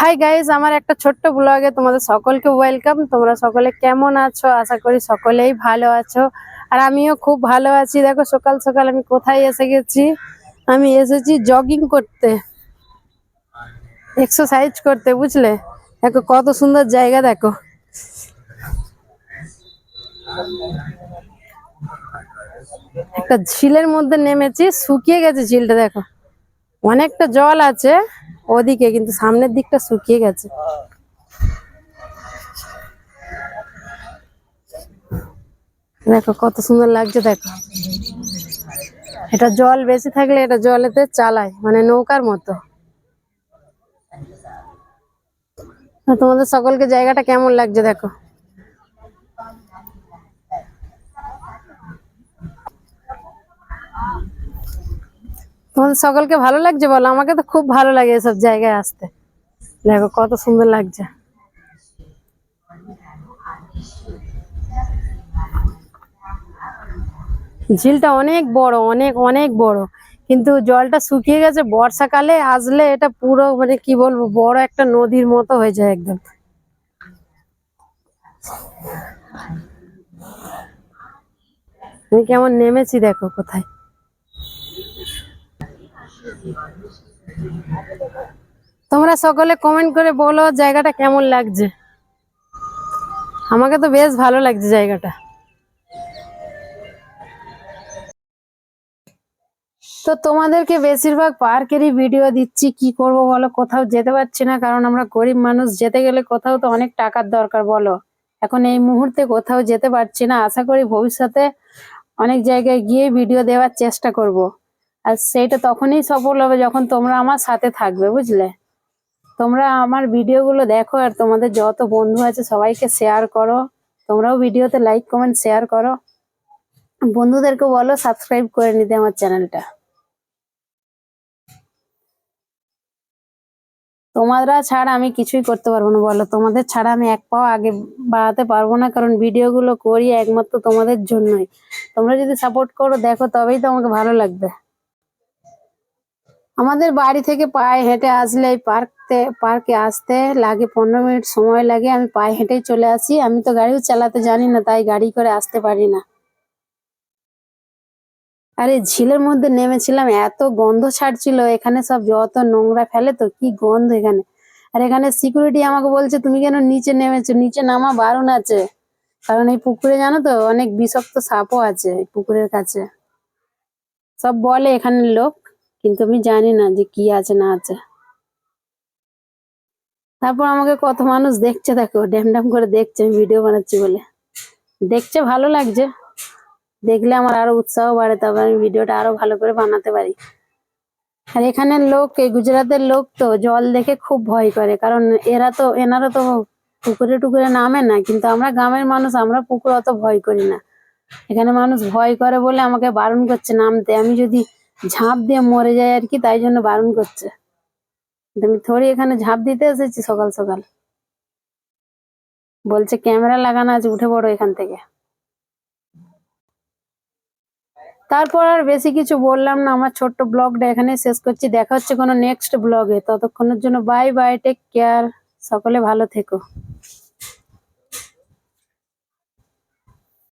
Hi guys আমার একটা ছোট্ট ব্লগে তোমাদের সকলকে ওয়েলকাম তোমরা সকলে কেমন আছো? আশা করি সকলেই ভালো আছো। আর আমিও খুব ভালো আছি। দেখো, সকাল সকাল আমি কোথায় এসে গেছি? আমি এসেছি জগিং করতে। এক্সারসাইজ করতে, বুঝলে? দেখো, কত সুন্দর জায়গা, দেখো। একটা ঝিলের মধ্যে নেমেছি, শুকিয়ে গেছে ঝিলটা, দেখো। অনেকটা জল আছে। ওদিকে, কিন্তু সামনের দিকটা শুকিয়ে গেছে। দেখো কত সুন্দর লাগছে, দেখো। এটা জল বেশি থাকলে এটা জলেতে চালায় মানে নৌকার মতো। তোমাদের সকলকে জায়গাটা কেমন লাগছে, দেখো? তোমাদের সকলকে ভালো লাগছে বলো? আমাকে তো খুব ভালো লাগে এসব জায়গায় আসতে। দেখো, কত সুন্দর লাগছে। ঝিলটা অনেক বড়, অনেক অনেক বড়। কিন্তু জলটা শুকিয়ে গেছে বর্ষাকালে, আসলে এটা পুরো মানে কি বলব, বড় একটা নদীর মতো হয়ে যায় একদম। আমি কেমন নেমেছি দেখো কোথায়। তোমরা সকলে কমেন্ট করে বলো জায়গাটা কেমন লাগছে। আমাকে তো বেশ ভালো লাগছে জায়গাটা। তো তোমাদেরকে বেশিরভাগ পার্কেরই ভিডিও দিচ্ছি, কি করব বলো? কোথাও যেতে পারছি না, কারণ আমরা গরিব মানুষ, যেতে গেলে কোথাও তো অনেক টাকার দরকার বলো। এখন এই মুহূর্তে কোথাও যেতে পারছি না, আশা করি ভবিষ্যতে অনেক জায়গায় গিয়ে ভিডিও দেওয়ার চেষ্টা করব। আর সেইটা তখনই সফল হবে যখন তোমরা আমার সাথে থাকবে, বুঝলে? তোমরা আমার ভিডিওগুলো দেখো আর তোমাদের যত বন্ধু আছে সবাইকে শেয়ার করো। তোমরাও ভিডিওতে লাইক কমেন্ট শেয়ার করো। বন্ধুদেরকে বলো সাবস্ক্রাইব করে নিতে আমার চ্যানেলটা তোমরা ছাড়া আমি কিছুই করতে পারব না, বলো। তোমাদের ছাড়া আমি এক পাও আগে বাড়াতে পারব না, কারণ ভিডিওগুলো করি একমাত্র তোমাদের জন্যই। তোমরা যদি সাপোর্ট করো, দেখো, তবেই তো আমাকে ভালো লাগবে। আমাদের বাড়ি থেকে পায়ে হেঁটে আসলে এই পার্কতে, পার্কে আসতে লাগে পনেরো মিনিট সময় লাগে। আমি পায়ে হেঁটেই চলে আসি। আমি তো গাড়িও চালাতে জানি না, তাই গাড়ি করে আসতে পারি না। আরে ঝিলের মধ্যে নেমেছিলাম, এত গন্ধ ছাড়ছিল, এখানে সব যত নোংরা ফেলে তো কি গন্ধ এখানে। আর এখানে সিকিউরিটি আমাকে বলছে, তুমি কেন নিচে নেমেছো? নিচে নামা বারণ আছে। কারণ এই পুকুরে জানো তো, অনেক বিষাক্ত সাপও আছে পুকুরের কাছে। সব বলে এখানের লোক। কিন্তু আমি জানি না যে কি আছে, না আছে। তারপর আমাকে কত মানুষ দেখছে, দেখো ড্যাম ড্যাম করে দেখছে, আমি ভিডিও বানাচ্ছি বলে। দেখছে, ভালো লাগছে। দেখলে আমার আরও উৎসাহ বাড়ে তবে আমি ভিডিওটা আরও ভালো করে বানাতে পারি। আর এখানের লোক, এই গুজরাটের লোক তো জল দেখে খুব ভয় করে, কারণ এরা তো, এনারা তো পুকুরে টুকুরে নামে না, কিন্তু আমরা গ্রামের মানুষ, আমরা পুকুর অত ভয় করি না। এখানে মানুষ ভয় করে বলে আমাকে বারণ করছে, নামতে। আমি যদি ঝাঁপ দিয়ে মরে যায় আর কি, তাই জন্য বারণ করছে। তুমি থোড়ি এখানে ঝাঁপ দিতে এসেছি সকাল সকাল। বলছে, ক্যামেরা লাগানো আছে, উঠে পড়ো এখান থেকে। তারপর আর বেশি কিছু বললাম না, আমার ছোট্ট ব্লগটা এখানে শেষ করছি। দেখা হচ্ছে কোনো নেক্সট ব্লগে। ততক্ষণের জন্য বাই বাই টেক কেয়ার সকলে ভালো থেকো।